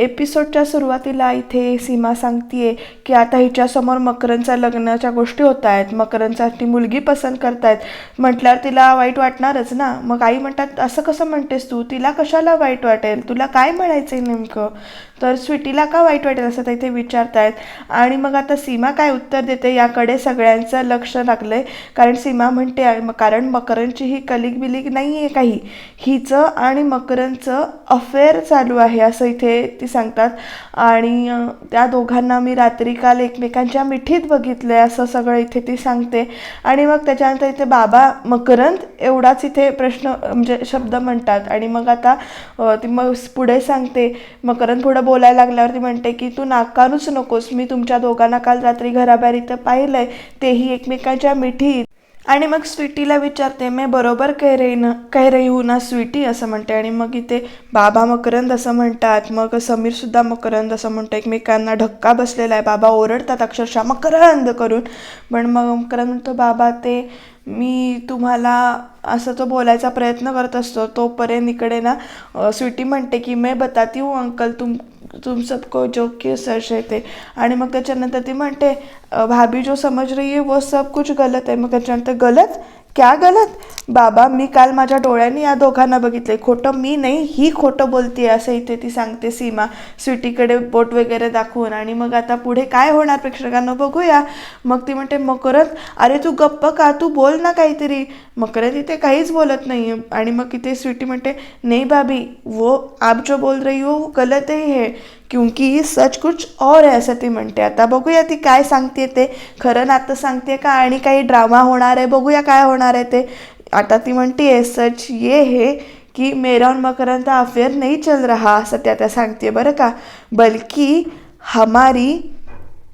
एपिसोडच्या सुरुवातीला इथे सीमा सांगतीये की आता हिच्यासमोर मकरनचा लग्नाच्या गोष्टी होत आहेत मकरनसाठी मुलगी पसंत करतायत. म्हटल्यावर तिला वाईट वाटणारच ना? मग आई म्हणतात असं कसं म्हणतेस तू? तिला कशाला वाईट वाटेल? तुला काय म्हणायचं आहे नेमकं? तर स्वीटीला का वाईट वाटेल असं ते इथे विचारतायत. आणि मग आता सीमा काय उत्तर देते याकडे सगळ्यांचं लक्ष लागलं आहे कारण सीमा म्हणते कारण मकरनची ही कलिक बिलिक नाही आहे काही. हिचं आणि मकरनचं अफेअर चालू आहे असं इथे ती सांगतात. आणि त्या दोघांना मी रात्री काल एकमेकांच्या मिठीत बघितलं आहे असं सगळं इथे ती सांगते. आणि मग त्याच्यानंतर इथे बाबा मकरंद एवढाच इथे प्रश्न म्हणजे शब्द म्हणतात. आणि मग आता ती मग पुढे सांगते. मकरंद पुढं बोलायला लागल्यावर ती म्हणते की तू नाकारूच नकोस. मी तुमच्या दोघांना काल रात्री घराबाहेर इथं पाहिलं आहे तेही एकमेकांच्या मिठीत. आणि मग स्वीटीला विचारते मी बरोबर कह रही ना कह रही हूं ना स्वीटी? असं म्हणते. आणि मग इथे बाबा मकरंद असं म्हणतात. मग समीरसुद्धा मकरंद असं म्हणतो. एकमेकांना धक्का बसलेला आहे. बाबा ओरडतात अक्षरशः मकरंद करून. पण मग मकरंद म्हणतो बाबा ते मी तुम्हाला असं तो बोलायचा प्रयत्न करत असतो तोपर्यंत इकडे ना स्वीटी म्हणते की मैं बताती हूँ अंकल तुम तुम सबको जो कि सच येते ते आणि मग त्याच्यानंतर ती म्हणते भाभी जो समझ रही है वो सब कुछ गलत आहे मग त्याच्यानंतर गलत? क्या गलत? बाबा मी काल माझ्या डोळ्यांनी या दोघांना बघितले खोटं मी नाही ही खोटं बोलते असं इथे ती सांगते सीमा. स्वीटीकडे बोट वगैरे दाखवून. आणि मग आता पुढे काय होणार प्रेक्षकांना बघूया. मग ती म्हणते मकरत अरे तू गप्प का? तू बोल ना काहीतरी. मकरत इथे काहीच बोलत नाही आणि मग इथे स्वीटी म्हणते नाही भाभी वो आप जो बोल रही हो वो गलत ही है. क्योंकि सच कुछ और है असं ती म्हणते. आता बघूया ती काय सांगते ते. खरं नातं सांगते का? आणि काही ड्रामा होणार आहे बघूया काय होणार आहे ते. आता ती म्हणते आहे सच ये हे की मेरा और मकरंद का अफेयर नहीं चल रहा असं त्या त्या सांगते बरं का? बल्कि हमारी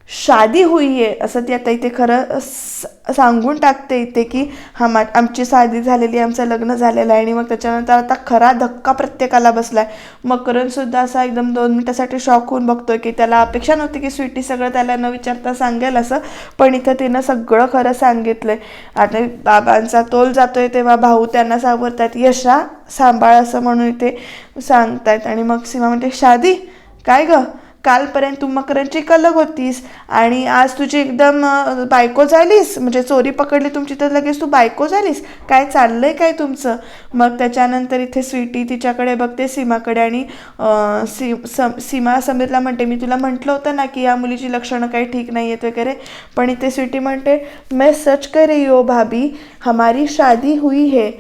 शादी हुई आहे असं ती आता इथे खरं सांगून टाकते इथे की हमा आमची शादी झालेली आहे, आमचं लग्न झालेलं आहे आणि मग त्याच्यानंतर आता खरा धक्का प्रत्येकाला बसला आहे मकरणसुद्धा असा एकदम दोन मिनटासाठी शॉक होऊन बघतोय की त्याला अपेक्षा नव्हती की स्वीटी सगळं त्याला न विचारता सांगेल असं पण इथं तिनं सगळं खरं सांगितलं आहे आता बाबांचा तोल जातोय तेव्हा भाऊ त्यांना सावरतात यशा सांभाळ असं म्हणून इथे सांगतायत. आणि मग सीमा म्हणते शादी? काय गं? कालपर्यंत तू मकरांची कलग होतीस आणि आज तुझी एकदम बायको झालीस म्हणजे चोरी पकडली तुमची तर लगेच तू बायको झालीस. काय चाललंय काय तुमचं? मग त्याच्यानंतर इथे स्वीटी तिच्याकडे बघते सीमाकडे आणि सी सम सीमा समीरला म्हणते मी तुला म्हटलं होतं ना की या मुलीची लक्षणं काही ठीक नाही आहेत वगैरे पण इथे स्वीटी म्हणते मैं सच कर रही हो भाभी हमारी शादी हुई है.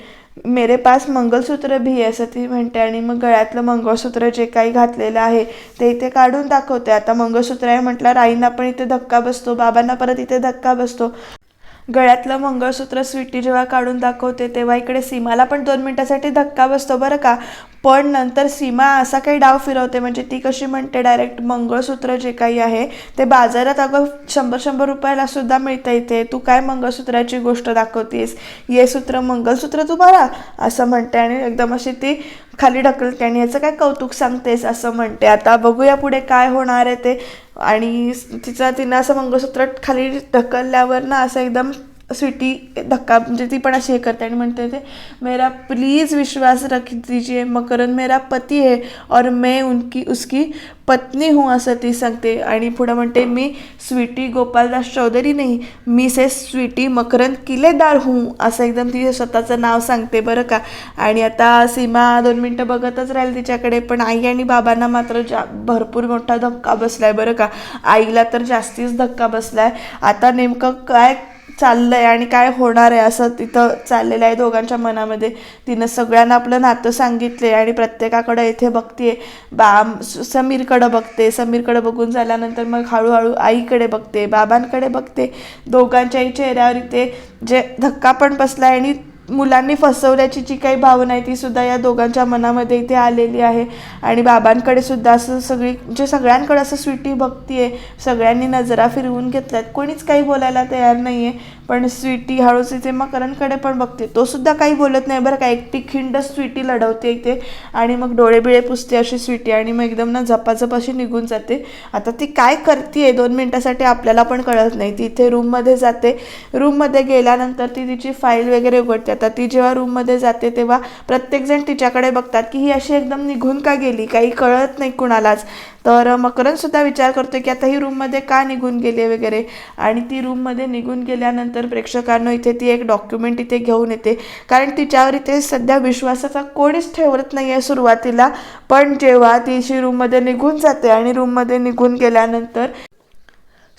मेरे पास मंगलसूत्र भी आहे असं ती म्हणते आणि मग गळ्यातलं मंगळसूत्र जे काही घातलेलं आहे ते इथे काढून दाखवते. आता मंगळसूत्र आहे म्हटल्यावर आईंना पण इथे धक्का बसतो बाबांना परत इथे धक्का बसतो. गळ्यातलं मंगळसूत्र स्वीटी जेव्हा काढून दाखवते तेव्हा इकडे सीमाला पण दोन मिनिटासाठी धक्का बसतो बरं का? पण नंतर सीमा असा काही डाव फिरवते म्हणजे ती कशी म्हणते डायरेक्ट मंगळसूत्र जे काही आहे ते बाजारात अगं शंभर शंभर रुपयाला सुद्धा मिळतं इथे. तू काय मंगळसूत्राची गोष्ट दाखवतेस? ये सूत्र मंगलसूत्र तुम्हाला असं म्हणते. आणि एकदम अशी ती खाली ढकलते आणि याचं काय कौतुक सांगतेस असं म्हणते. आता बघूया पुढे काय होणार आहे ते. आणि तिचं तिनं असं मंगळसूत्र खाली ढकलल्यावर ना असं एकदम स्वीटी धक्का म्हणजे ती पण अशी हे करते आणि म्हणते ते मेरा प्लीज़ विश्वास रख दीजिए मकरन मेरा पती है और मैं उनकी उसकी पत्नी हूँ असं ती सांगते. आणि पुढं म्हणते मी स्वीटी गोपालदास चौधरी नाही मी से स्वीटी मकरंद किलेदार हूँ असं एकदम ती स्वतःचं नाव सांगते बरं का. आणि आता सीमा दोन मिनटं बघतच राहील तिच्याकडे पण आई आणि बाबांना मात्र जा भरपूर मोठा धक्का बसलाय बरं का. आईला तर जास्तीच धक्का बसलाय. आता नेमकं काय चाललंय आणि काय होणार आहे असं तिथं चाललेलं आहे दोघांच्या मनामध्ये. तिनं सगळ्यांना आपलं नातं सांगितले आणि प्रत्येकाकडं इथे बघते बा समीरकडं बघते. समीरकडं बघून झाल्यानंतर मग हळूहळू आईकडे बघते बाबांकडे बघते. दोघांच्याही चेहऱ्यावर इथे जे धक्का पण बसला आणि मुलांनी फसवल्याची जी काही भावना आहे ती सुद्धा या दोघांच्या मनामध्ये इथे आलेली आहे. आणि बाबांकडे सुद्धा असं सगळी जे सगळ्यांकडे असं स्वीटी बघतीये सगळ्यांनी नजरा फिरवून घेतल्यात. कोणीच काही बोलायला तयार नाही आहे पण स्वीटी हळूच इथे करणकडे पण बघते तो सुद्धा काही बोलत नाही बरं का. एकटी खिंड स्वीटी लढवते इथे आणि मग डोळे बिळे पुसते अशी स्वीटी आणि मग एकदम ना झपाझप अशी निघून जाते. आता ती काय करते दोन मिनटासाठी आपल्याला पण कळत नाही. ती इथे रूममध्ये जाते. रूममध्ये गेल्यानंतर ती तिची फाईल वगैरे उघडते. आता ती जेव्हा रूममध्ये जाते तेव्हा प्रत्येकजण तिच्याकडे बघतात की ही अशी एकदम निघून का गेली? काही कळत नाही कुणालाच. तर मकरंद सुद्धा विचार करतो की आता ही रूममध्ये का निघून गेले वगैरे? आणि ती रूममध्ये निघून गेल्यानंतर प्रेक्षकांना इथे ती एक डॉक्युमेंट इथे घेऊन येते. कारण तिच्यावर इथे सध्या विश्वासाचा कोणीच ठेवत नाही आहे सुरुवातीला. पण जेव्हा ती अशी रूममध्ये निघून जाते आणि रूममध्ये निघून गेल्यानंतर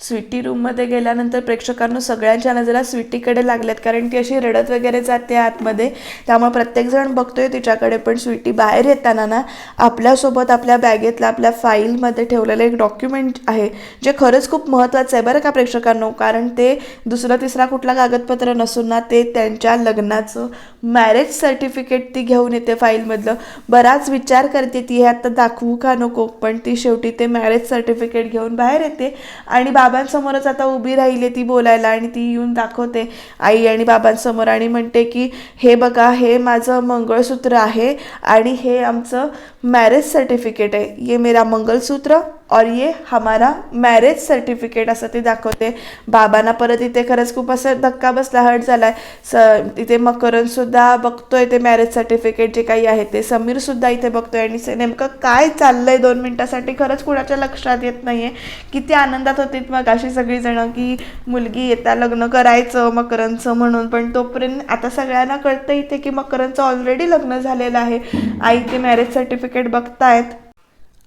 स्वीटी रूममध्ये गेल्यानंतर प्रेक्षकांना सगळ्यांच्या नजरा स्वीटीकडे लागल्यात कारण ती अशी रडत वगैरे जाते आतमध्ये. त्यामुळे प्रत्येकजण बघतोय तिच्याकडे पण स्वीटी बाहेर येताना ना आपल्यासोबत आपल्या बॅगेतला आपल्या फाईलमध्ये ठेवलेलं एक डॉक्युमेंट आहे जे खरंच खूप महत्त्वाचं आहे बरं का प्रेक्षकांनो. कारण ते दुसरं तिसरा कुठला कागदपत्र नसून ना ते त्यांच्या लग्नाचं मॅरेज सर्टिफिकेट ती घेऊन येते फाईलमधलं. बराच विचार करते ती हे आता दाखवू का नको? पण ती शेवटी ते मॅरेज सर्टिफिकेट घेऊन बाहेर येते. आणि बाबांसमोरच आता उभी राहिली ती बोलायला आणि ती येऊन दाखवते आई आणि बाबांसमोर आणि म्हणते की हे बघा हे माझं मंगळसूत्र आहे आणि हे आमचं मॅरेज सर्टिफिकेट आहे. ये मेरा मंगलसूत्र और ये हमारा मॅरेज सर्टिफिकेट असं ते दाखवते. बाबांना परत इथे खरंच खूप असं धक्का बसला हर्ट झालाय. स इथे मकरंदसुद्धा बघतोय ते मॅरेज सर्टिफिकेट जे काही आहे ते. समीरसुद्धा इथे बघतोय आणि से- नेमकं काय चाललंय दोन मिनटासाठी? खरंच कुणाच्या लक्षात येत नाही आहे किती आनंदात होती मग अशी सगळीजणं की मुलगी येता लग्न करायचं मकरांचं म्हणून पण तोपर्यंत आता सगळ्यांना कळतं इथे की मकरांचं ऑलरेडी लग्न झालेलं आहे. आई ते मॅरेज सर्टिफिकेट बघतायत.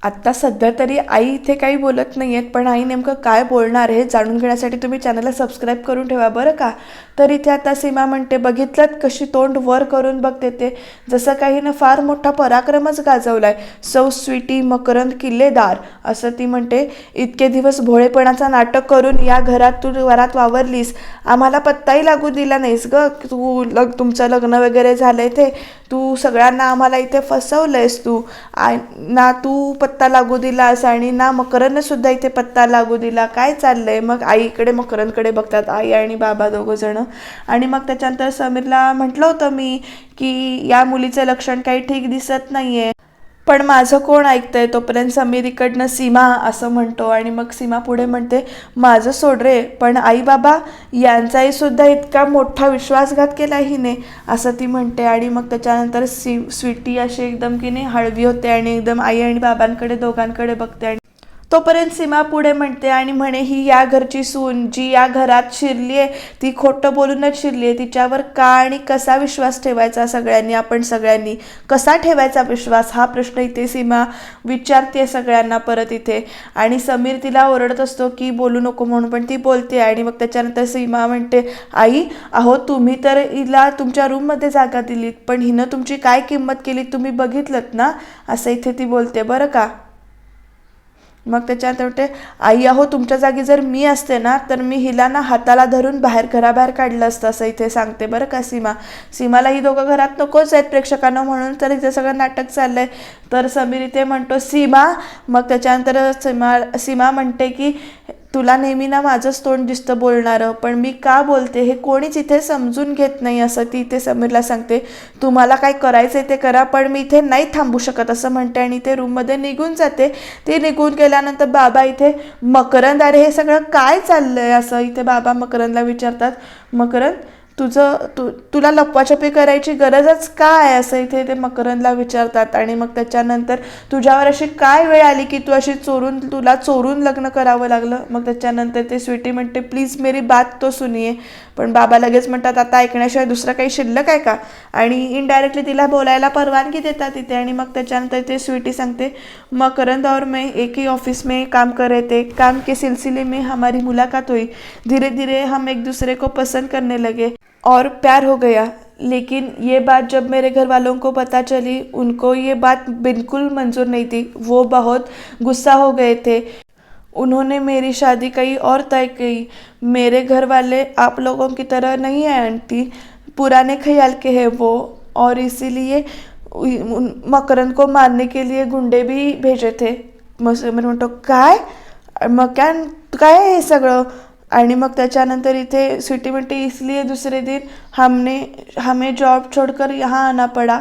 आत्ता सध्या तरी आई इथे काही बोलत नाही आहेत पण आई नेमकं काय बोलणार हे जाणून घेण्यासाठी तुम्ही चॅनलला सबस्क्राईब करून ठेवा बरं का? तर इथे आता सीमा म्हणते बघितलं कशी तोंड वर करून बघते ते? जसं काहीनं फार मोठा पराक्रमच गाजवला आहे सौ स्वीटी मकरंद किल्लेदार असं ती म्हणते. इतके दिवस भोळेपणाचा नाटक करून या घरात तू वरात वावरलीस. आम्हाला पत्ताही लागू दिला नाहीस ग. तू लग तुमचं लग्न वगैरे झालंय ते. तू सगळ्यांना आम्हाला इथे फसवलंयस तू. आ ना तू पत्ता लागू दिलास आणि ना मकरंदने सुद्धा इथे पत्ता लागू दिला. काय चाललंय? मग आईकडे मकरनकडे बघतात आई आणि बाबा दोघं जण. आणि मग त्याच्यानंतर समीरला म्हटलं होतं मी की या मुलीचं लक्षण काही ठीक दिसत नाही आहे पण माझं कोण ऐकतंय तोपर्यंत समीर इकडनं सीमा असं म्हणतो आणि मग सीमा पुढे म्हणते माझं सोड रे पण आई बाबा यांचाही सुद्धा इतका मोठा विश्वासघात केला हिने असं ती म्हणते. आणि मग त्याच्यानंतर सी स्वीटी अशी एकदम की नाही हळवी होते आणि एकदम आई आणि बाबांकडे दोघांकडे बघते आणि तोपर्यंत सीमा पुढे म्हणते आणि म्हणे ही या घरची सून जी या घरात शिरली आहे ती खोटं बोलूनच शिरली आहे. तिच्यावर का आणि कसा विश्वास ठेवायचा सगळ्यांनी? आपण सगळ्यांनी कसा ठेवायचा विश्वास? हा प्रश्न इथे सीमा विचारते सगळ्यांना परत इथे. आणि समीर तिला ओरडत असतो की बोलू नको म्हणून. पण ती बोलते आणि मग त्याच्यानंतर सीमा म्हणते आई अहो तुम्ही तर हिला तुमच्या रूममध्ये जागा दिलीत पण हिनं तुमची काय किंमत केली तुम्ही बघितलं ना? असं इथे ती बोलते बरं का? मग त्याच्यात म्हणते आई अहो तुमच्या जागी जर मी असते ना तर मी हिला ना हाताला धरून बाहेर घराबाहेर काढलं असतं असं इथे सांगते बरं का सीमा. सीमाला ही दोघं घरात नकोच आहेत प्रेक्षकांना म्हणून तर इथे सगळं नाटक चाललंय. तर समीर इथे म्हणतो सीमा मग त्याच्यानंतर सीमा सीमा म्हणते की तुला नेहमी ना माझंच तोंड दिसतं बोलणारं पण मी का बोलते हे कोणीच इथे समजून घेत नाही असं ती इथे समीरला सांगते. तुम्हाला काय करायचं आहे ते करा पण मी इथे नाही थांबू शकत असं म्हणते आणि ते रूममध्ये निघून जाते. ते निघून गेल्यानंतर बाबा इथे मकरंद अरे हे सगळं काय चाललंय असं इथे बाबा मकरंदला विचारतात. मकरंद तुझं तू तुला लपवाछपी करायची गरजच काय असं इथे ते मकरंदला विचारतात. आणि मग त्याच्यानंतर तुझ्यावर अशी काय वेळ आली की तू अशी चोरून तुला चोरून लग्न करावं लागलं? मग त्याच्यानंतर ते स्वीटी म्हणते प्लीज मेरी बात तो सुनिये. पण बाबा लगेच म्हणतात आता ऐकण्याशिवाय दुसरं काही शिल्लक आहे का? आणि इनडायरेक्टली तिला बोलायला परवानगी देतात तिथे आणि मग त्याच्यानंतर ते स्वीटी सांगते मकरंद और मैं एक ही ऑफिस में काम कर रहे थे. काम के सिलसिले में हमारी मुलाकात हुई. धीरे धीरे हम एक दूसरे को पसंद करने लगे. और प्यार हो गया। लेकिन ये बात जब मेरे घर वालों को पता चली, उनको ये बात बिल्कुल मंजूर नहीं थी। वो बहुत गुस्सा हो गए थे। उन्होंने मेरी शादी कहीं और तय की मेरे घर वाले आप लोगों की तरह नहीं है, आंटी। पुराने ख्याल के हैं वो। और इसीलिए मकरंद को मारने के लिए गुंडे भी भेजे थे। मग काय? मग काय काय हे सगळं? आणि मग त्याच्यानंतर इथे सिटी म्हणते इसलिए दुसरे दिन हमने हमें जॉब छोडकर यहाँ आना पडा.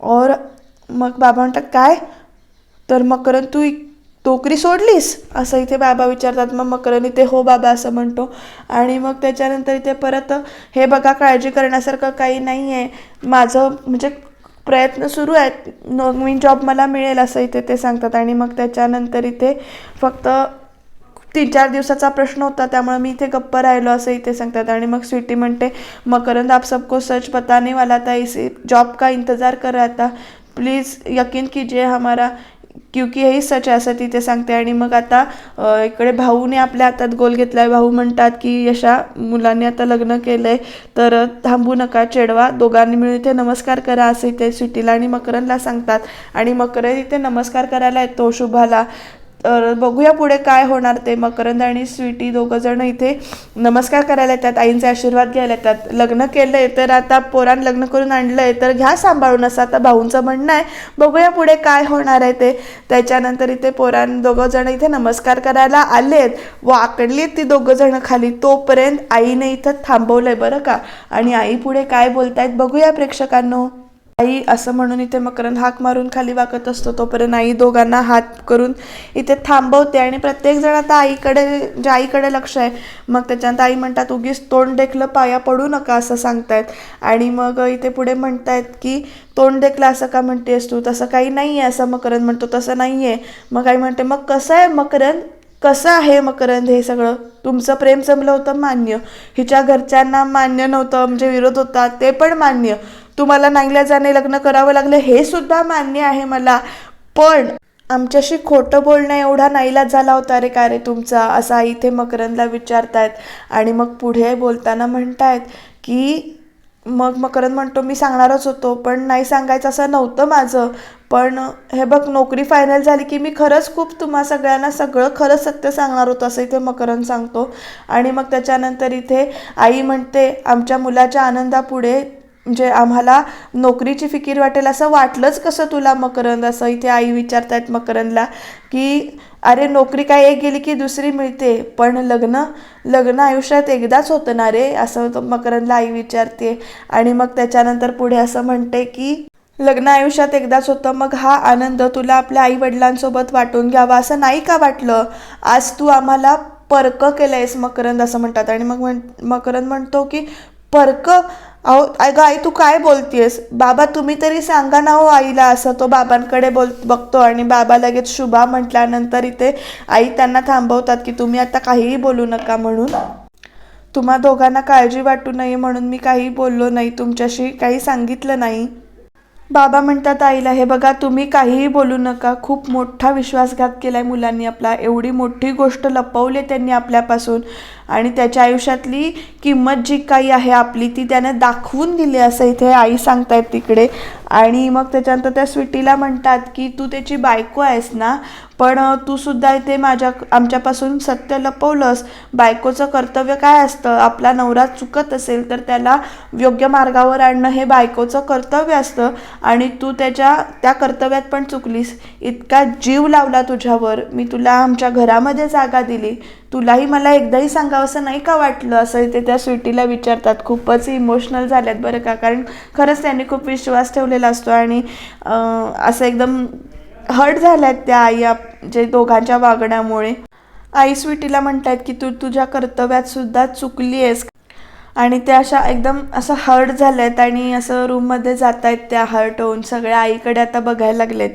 और मग बाबा म्हणतात काय? तर मकरन तू टोकरी सोडलीस? असं इथे बाबा विचारतात. मग मकरन इथे हो बाबा असं म्हणतो. आणि मग त्याच्यानंतर इथे परत हे बघा काळजी करण्यासारखं काही नाही आहे माझं म्हणजे प्रयत्न सुरू आहेत. नवीन जॉब मला मिळेल असं इथे ते सांगतात. आणि मग त्याच्यानंतर इथे फक्त तीन चार दिवसाचा प्रश्न होता त्यामुळे मी इथे गप्प राहिलो असं इथे सांगतात. आणि मग स्वीटी म्हणते मकरंद आप सबको सच बताने वाला था इसे जॉब का इंतज़ार कर रहा था. प्लीज़ यकीन कीजिए हमारा क्योंकि हेही सच आहे असं तिथे सांगते. आणि मग आता इकडे भाऊने आपल्या हातात गोल घेतलाय. भाऊ म्हणतात की यशा मुलांनी आता लग्न केलंय तर थांबू नका चेडवा दोघांनी मिळून इथे नमस्कार करा असं इथे सुटीला आणि मकरनला सांगतात. आणि मकरन इथे नमस्कार करायला येतो शुभाला. तर बघूया पुढे काय होणार ते मकरंद आणि स्वीटी दोघं जण इथे नमस्कार करायला येतात आईंचे आशीर्वाद घ्यायला येतात. लग्न केलंय तर आता पोरान लग्न करून आणलंय तर घ्या सांभाळून असं आता भाऊंचं म्हणणं आहे. बघूया पुढे काय होणार आहे ते. त्याच्यानंतर इथे पोरान दोघं जण इथे नमस्कार करायला आलेत. व आकडली ती दोघं जण खाली. तोपर्यंत आईने इथं थांबवलंय बरं का? आणि आई पुढे काय बोलतायत बघूया प्रेक्षकांनो. आई असं म्हणून इथे मकरंद हाक मारून खाली वाकत असतो तोपर्यंत आई दोघांना हात करून इथे थांबवते आणि प्रत्येक जण आता आईकडे जे आईकडे लक्ष आहे. मग त्याच्यानंतर आई म्हणतात उगीच तोंड देखलं पाया पडू नका असं सांगतायत. आणि मग इथे पुढे म्हणतायत की तोंड देखलं असं का म्हणतेस तू? तसं काही नाही आहे असं मकरंद म्हणतो. तसं नाही आहे. मग आई म्हणते मग कसं आहे मकरंद? कसं आहे मकरंद हे सगळं? तुमचं प्रेम जमलं होतं मान्य. हिच्या घरच्यांना मान्य नव्हतं म्हणजे विरोध होता ते पण मान्य. तुम्हाला नाईलाजाने लग्न करावं लागलं हे सुद्धा मान्य आहे मला. पण आमच्याशी खोटं बोलणं एवढा नाईलाज झाला होता रे का रे तुमचा? असा इथे मकरंदला विचारतायत आणि मग पुढे बोलताना म्हणतायत की मग मकरंद म्हणतो मी सांगणारच होतो पण नाही सांगायचं असं नव्हतं माझं. पण हे बघ नोकरी फायनल झाली की मी खरंच खूप तुम्हा सगळ्यांना सगळं खरं सत्य सांगणार होतं असं इथे मकरंद सांगतो. आणि मग त्याच्यानंतर इथे आई म्हणते आमच्या मुलाच्या आनंदापुढे म्हणजे आम्हाला नोकरीची फिकीर वाटेल असं वाटलंच कसं तुला मकरंद? असं इथे आई विचारतायत मकरंदला की अरे नोकरी काय एक गेली की दुसरी मिळते पण लग्न लग्न आयुष्यात एकदाच होतं ना रे? असं मकरंदला आई विचारते. आणि मग त्याच्यानंतर पुढे असं म्हणते की लग्न आयुष्यात एकदाच होतं मग हा आनंद तुला आपल्या आई वडिलांसोबत वाटून घ्यावा असं नाही का वाटलं? आज तू आम्हाला परक केलंयस मकरंद असं म्हणतात. आणि मग म्हण मकरंद म्हणतो की पर्क? अहो अगं आई तू काय बोलतेस बाबा तुम्ही तरी सांगा ना हो आईला असं. तो बाबांकडे बोल बघतो आणि बाबा लगेच शुभा म्हटल्यानंतर इथे आई त्यांना थांबवतात की तुम्ही आता काहीही बोलू नका म्हणून. तुम्हा दोघांना काळजी वाटू नये म्हणून मी काही बोललो नाही. तुमच्याशी काही सांगितलं नाही. बाबा म्हणतात आईला हे बघा तुम्ही काहीही बोलू नका. खूप मोठा विश्वासघात केला आहे मुलांनी आपला. एवढी मोठी गोष्ट लपवली त्यांनी आपल्यापासून. आणि त्याच्या आयुष्यातली किंमत जी काही आहे आपली ती त्यानं दाखवून दिली असं इथे आई सांगतायत तिकडे. आणि मग त्याच्यानंतर त्या स्वीटीला म्हणतात की तू त्याची बायको आहेस ना पण तू सुद्धा इथे माझ्या आमच्यापासून सत्य लपवलंस. बायकोचं कर्तव्य काय असतं? आपला नवरा चुकत असेल तर त्याला योग्य मार्गावर आणणं हे बायकोचं कर्तव्य असतं. आणि तू त्याच्या त्या कर्तव्यात पण चुकलीस. इतका जीव लावला तुझ्यावर. मी तुला आमच्या घरामध्ये जागा दिली. तुलाही मला एकदाही सांगावं असं नाही का वाटलं? असं इथे त्या स्वीटीला विचारतात. खूपच इमोशनल झाल्यात बरं का? कारण खरंच त्यांनी खूप विश्वास ठेवलेला असतो आणि असं एकदम हर्ट झाल्यात त्या आई आप- जे दोघांच्या वागण्यामुळे. आई स्वीटीला म्हणतायत की तू तुझ्या कर्तव्यात सुद्धा चुकली आहेस आणि त्या अशा एकदम असं हर्ट झाल्यात आणि असं रूममध्ये जात आहेत त्या हर्ट होऊन सगळ्या आईकडे आता बघायला लागलेत.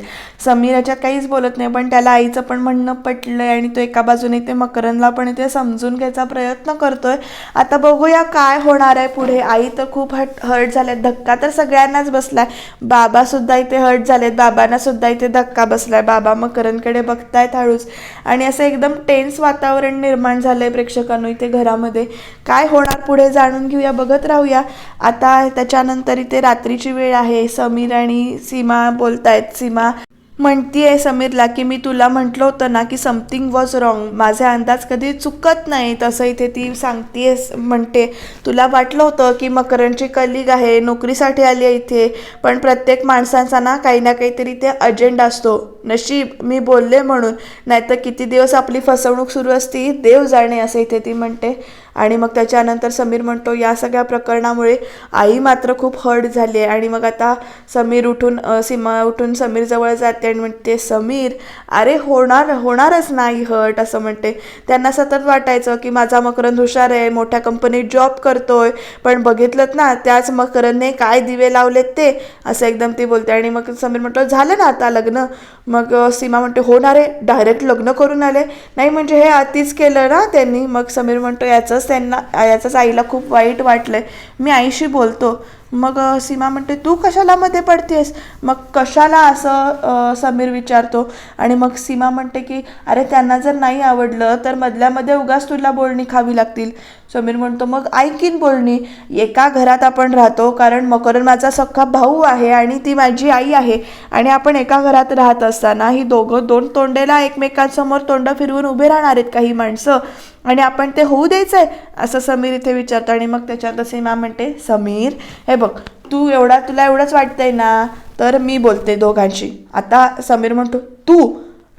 समीर याच्यात काहीच बोलत नाही पण त्याला आईचं पण म्हणणं पटलं आहे आणि तो एका बाजूने ते मकरनला पण इथे समजून घ्यायचा प्रयत्न करतोय. आता बघूया काय होणार आहे पुढे. आई तर खूप हट हर्ट झाल्यात धक्का तर सगळ्यांनाच बसलाय. आहे बाबासुद्धा इथे हर्ट झालेत. बाबांना सुद्धा इथे धक्का बसलाय. बाबा मकरनकडे बघतायत हळूच. आणि असं एकदम टेन्स वातावरण निर्माण झालंय प्रेक्षकांनो इथे घरामध्ये. काय होणार पुढे जाणून घेऊया बघत राहूया. आता त्याच्यानंतर इथे रात्रीची वेळ आहे. समीर आणि सीमा बोलतायत. सीमा म्हणतीये समीरला की मी तुला म्हटलं होतं ना की समथिंग वॉज रॉंग माझे अंदाज कधी चुकत नाही तसं इथे ती सांगतीये म्हणते. तुला वाटलं होतं की मकरंदची कलिग आहे नोकरीसाठी आली आहे इथे पण प्रत्येक माणसांचा ना काही ना काहीतरी ते अजेंडा असतो. नशीब मी बोलले म्हणून. नाहीतर किती दिवस आपली फसवणूक सुरू असती? देव जाणे असं इथे ती म्हणते. आणि मग त्याच्यानंतर समीर म्हणतो या सगळ्या प्रकरणामुळे आई मात्र खूप हर्ट झाली आहे. आणि मग आता समीर उठून सीमा उठून समीरजवळ जाते आणि म्हणते समीर अरे होणार होणारच नाही हर्ट असं म्हणते. त्यांना सतत वाटायचं की माझा मकरंद हुशार आहे मोठ्या कंपनीत जॉब करतोय पण बघितलं ना त्याच मकरंदने काय दिवे लावलेत ते असं एकदम ती बोलते. आणि मग समीर म्हणतो झालं ना आता लग्न? मग सीमा म्हणते होणार आहे डायरेक्ट लग्न करून आले. नाही म्हणजे हे आधीच केलं ना त्यांनी? मग समीर म्हणतो याचंच त्यांना याचाच आईला खूप वाईट वाटलंय. मी आईशी बोलतो मग सीमा म्हणते तू कशाला मध्ये पडतेस? मग कशाला असं समीर विचारतो. आणि मग सीमा म्हणते की अरे त्यांना जर नाही आवडलं तर मधल्यामध्ये उगाच तुला बोलणी खावी लागतील. समीर म्हणतो मग ऐकीन बोलणी. एका घरात आपण राहतो कारण मकरन माझा सख्खा भाऊ आहे आणि ती माझी आई आहे आणि आपण एका घरात राहत असताना ही दोघं दोन तोंडेला एकमेकांसमोर तोंड फिरवून उभे राहणार आहेत काही माणसं आणि आपण ते होऊ द्यायचं आहे असं समीर इथे विचारतो आणि मग त्याच्यात सीमा म्हणते समीर हे बघ तू एवढा तुला एवढंच वाटतंय ना तर मी बोलते दोघांशी. आता समीर म्हणतो तू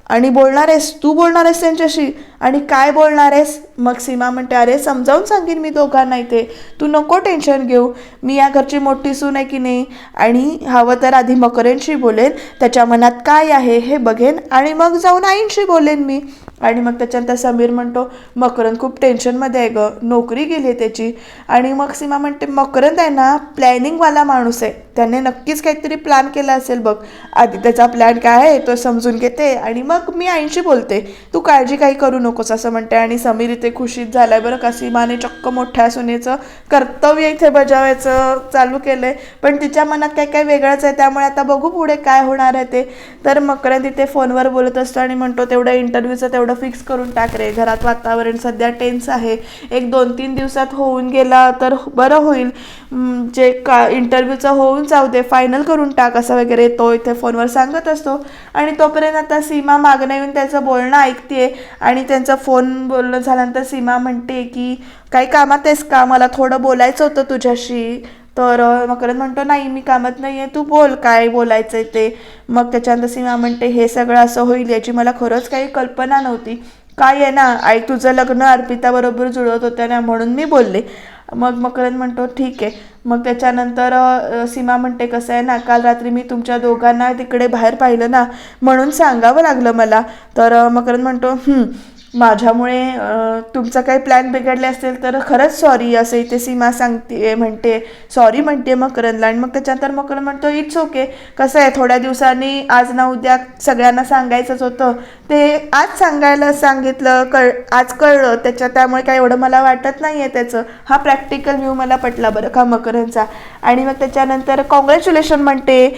आणि बोलणार आहेस तू बोलणार आहेस त्यांच्याशी? आणि काय बोलणार आहेस? मग सीमा म्हणते अरे समजावून सांगेन मी दोघांना इथे. तू नको टेन्शन घेऊ. मी या घरची मोठी सून आहे की नाही? आणि हवं तर आधी मकरेंशी बोलेन. त्याच्या मनात काय आहे हे बघेन. आणि मग जाऊन आईंशी बोलेन मी. आणि मग त्याच्यानंतर समीर म्हणतो मकरंद खूप टेन्शनमध्ये आहे गं. नोकरी गेली आहे त्याची. आणि मग सीमा म्हणते मकरंद आहे ना प्लॅनिंगवाला माणूस आहे. त्याने नक्कीच काहीतरी प्लॅन केला असेल बघ. आधी त्याचा प्लॅन काय आहे तो समजून घेते आणि मग मी आईशी बोलते. तू काळजी काही करू नकोस असं म्हणते. आणि समीर इथे खुशीत झालाय बरं का. सीमाने चक्क मोठ्या सुनेचं कर्तव्य इथे बजावायचं चालू केलं आहे पण तिच्या मनात काही काही वेगळंच आहे त्यामुळे आता बघू पुढे काय होणार आहे ते. तर मकरंद इथे फोनवर बोलत असतो आणि म्हणतो तेवढं इंटरव्ह्यूचं तेवढं फिक्स करून टाक रे. घरात वातावरण सध्या टेन्स आहे. एक दोन तीन दिवसात होऊन गेला तर बरं होईल. जे का इंटरव्ह्यूचं होऊन जाऊ दे. फायनल करून टाक असं वगैरे तो इथे फोनवर सांगत असतो. आणि तोपर्यंत आता सीमा मागणं येऊन त्याचं बोलणं ऐकते आणि त्यांचं फोन बोलणं झाल्यानंतर सीमा म्हणते की काही कामात आहेस का? मला थोडं बोलायचं होतं तुझ्याशी. तर मकरंद म्हणतो नाही मी कामात नाही आहे तू बोल काय बोलायचं आहे ते. मग त्याच्यानंतर सीमा म्हणते हे सगळं असं होईल याची मला खरंच काही कल्पना नव्हती. काय आहे ना आई तुझं लग्न अर्पिताबरोबर जुळवत होतं ना म्हणून मी बोलले. मग मकरंद म्हणतो ठीक आहे. मग त्याच्यानंतर सीमा म्हणते कसं आहे ना काल रात्री मी तुमच्या दोघांना तिकडे बाहेर पाहिलं ना म्हणून सांगावं लागलं मला. तर मकरंद म्हणतो माझ्यामुळे तुमचा काही प्लॅन बिघडले असेल तर खरंच सॉरी असं इथे सीमा सांगते म्हणते. सॉरी म्हणते मकरंदला आणि मग त्याच्यानंतर मकरंद म्हणतो इट्स ओके कसं आहे थोड्या दिवसांनी आज ना उद्या सगळ्यांना सांगायचंच होतं. ते आज सांगायला सांगितलं कळ आज कळलं. त्याच्या त्यामुळे काय एवढं मला वाटत नाही आहे त्याचं. हा प्रॅक्टिकल व्ह्यू मला पटला बरं का मकरंदचा. आणि मग त्याच्यानंतर कॉंग्रॅच्युलेशन म्हणते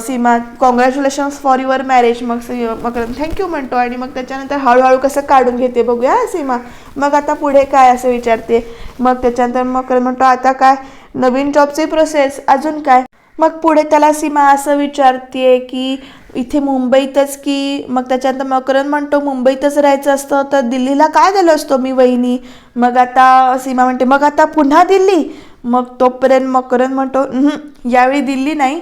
Seema. Congratulations for your marriage मग सी मकरंद थँक्यू म्हणतो. आणि मग त्याच्यानंतर हळूहळू कसं काढून घेते बघूया सीमा मग. आता पुढे काय असं विचारते? मग त्याच्यानंतर मकरंद म्हणतो आता काय? नवीन जॉबची प्रोसेस अजून काय? मग पुढे त्याला सीमा असं विचारते की इथे मुंबईतच की मग त्याच्यानंतर मकरन म्हणतो मुंबईतच राहायचं असतं तर दिल्लीला काय झालं असतो मी वहिनी? मग आता सीमा म्हणते मग आता पुन्हा दिल्ली? मग तोपर्यंत मकरन म्हणतो यावेळी दिल्ली नाही.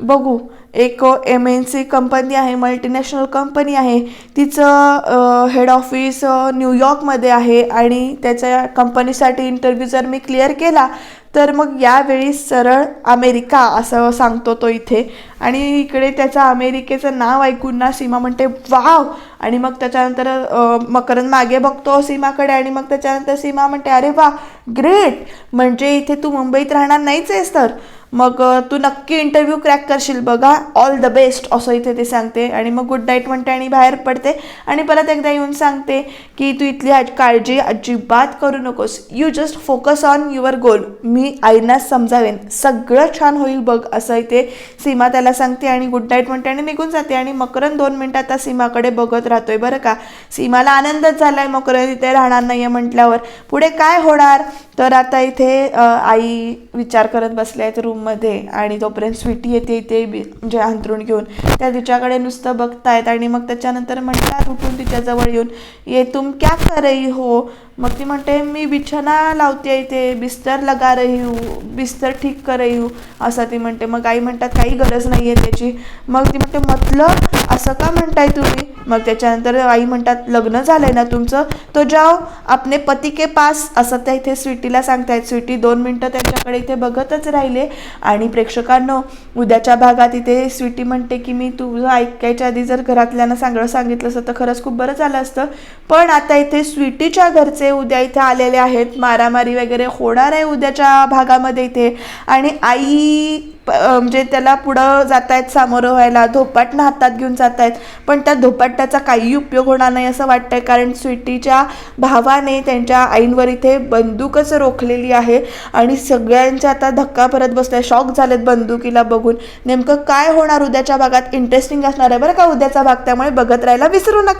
बघू. एक एम एन सी कंपनी आहे मल्टीनॅशनल कंपनी आहे. तिचं हेड ऑफिस न्यूयॉर्कमध्ये आहे आणि त्याच्या कंपनीसाठी इंटरव्ह्यू जर मी क्लिअर केला तर मग यावेळी सरळ अमेरिका असं सांगतो तो इथे. आणि इकडे त्याचा अमेरिकेचं नाव ऐकून ना सीमा म्हणते वाव! आणि मग त्याच्यानंतर मकरंद मागे बघतो सीमाकडे आणि मग त्याच्यानंतर सीमा म्हणते अरे वा ग्रेट म्हणजे इथे तू मुंबईत राहणार नाहीच आहेस तर. मग तू नक्की इंटरव्ह्यू क्रॅक करशील बघा. ऑल द बेस्ट असं इथे ते सांगते. आणि मग गुड नाईट म्हणते आणि बाहेर पडते. आणि परत एकदा येऊन सांगते की तू इथली आज काळजी अजिबात करू नकोस. You just focus on your goal मी आईना समजावेन. सगळं छान होईल बघ असं इथे सीमा त्याला सांगते. आणि गुड नाईट म्हणते आणि निघून जाते. आणि मकरन दोन मिनटं आता सीमाकडे बघत राहतोय बरं का. सीमाला आनंदच झालाय मकरन इथे राहणार नाहीये म्हटल्यावर. पुढे काय होणार? तर आता इथे आई विचार करत बसल्या आहेत रूम रूममध्ये आणि तोपर्यंत स्वीटी येते इथे बी- म्हणजे अंथरूण घेऊन. त्या तिच्याकडे नुसतं बघतायत आणि मग त्याच्यानंतर म्हणतात उठून तिच्याजवळ येऊन ये तुम क्या कर रही हो? मग ती म्हणते मी बिछाना लावते इथे बिस्तर लगा रही हूँ बिस्तर ठीक कर रही हूँ. असं ती म्हणते. मग आई म्हणतात काही गरज नाही आहे त्याची. मग ती म्हणते मतलब असं का म्हणताय तुम्ही? मग त्याच्यानंतर आई म्हणतात लग्न झालंय ना तुमचं? तो जाओ आपने पती के पास असं त्या इथे स्वीटीला सांगतायत. स्वीटी दोन मिनटं त्यांच्याकडे इथे बघतच राहिले आणि प्रेक्षकांनो उद्याच्या भागात इथे स्वीटी म्हणते की मी तुझं ऐकायच्या आधी जर घरातल्यांना सांगणं सांगितलं असतं तर खरंच खूप बरं झालं असतं. पण आता इथे स्वीटीच्या घरचे उद्या इथे आलेले आहेत. मारामारी वगैरे होणार आहे उद्याच्या भागामध्ये इथे. आणि आई म्हणजे त्याला पुढं जात आहेत सामोरं व्हायला धोपाटणं हातात घेऊन जात आहेत पण त्या धोपाट्याचा काही उपयोग होणार नाही असं वाटतंय. कारण स्वीटीच्या भावाने त्यांच्या आईंवर इथे बंदूकच रोखलेली आहे. आणि सगळ्यांच्या आता धक्का परत बसल्या शॉक झालेत बंदुकीला बघून. नेमकं काय होणार उद्याच्या भागात? इंटरेस्टिंग असणार आहे बरं का उद्याचा भाग? त्यामुळे बघत राहायला विसरू नका.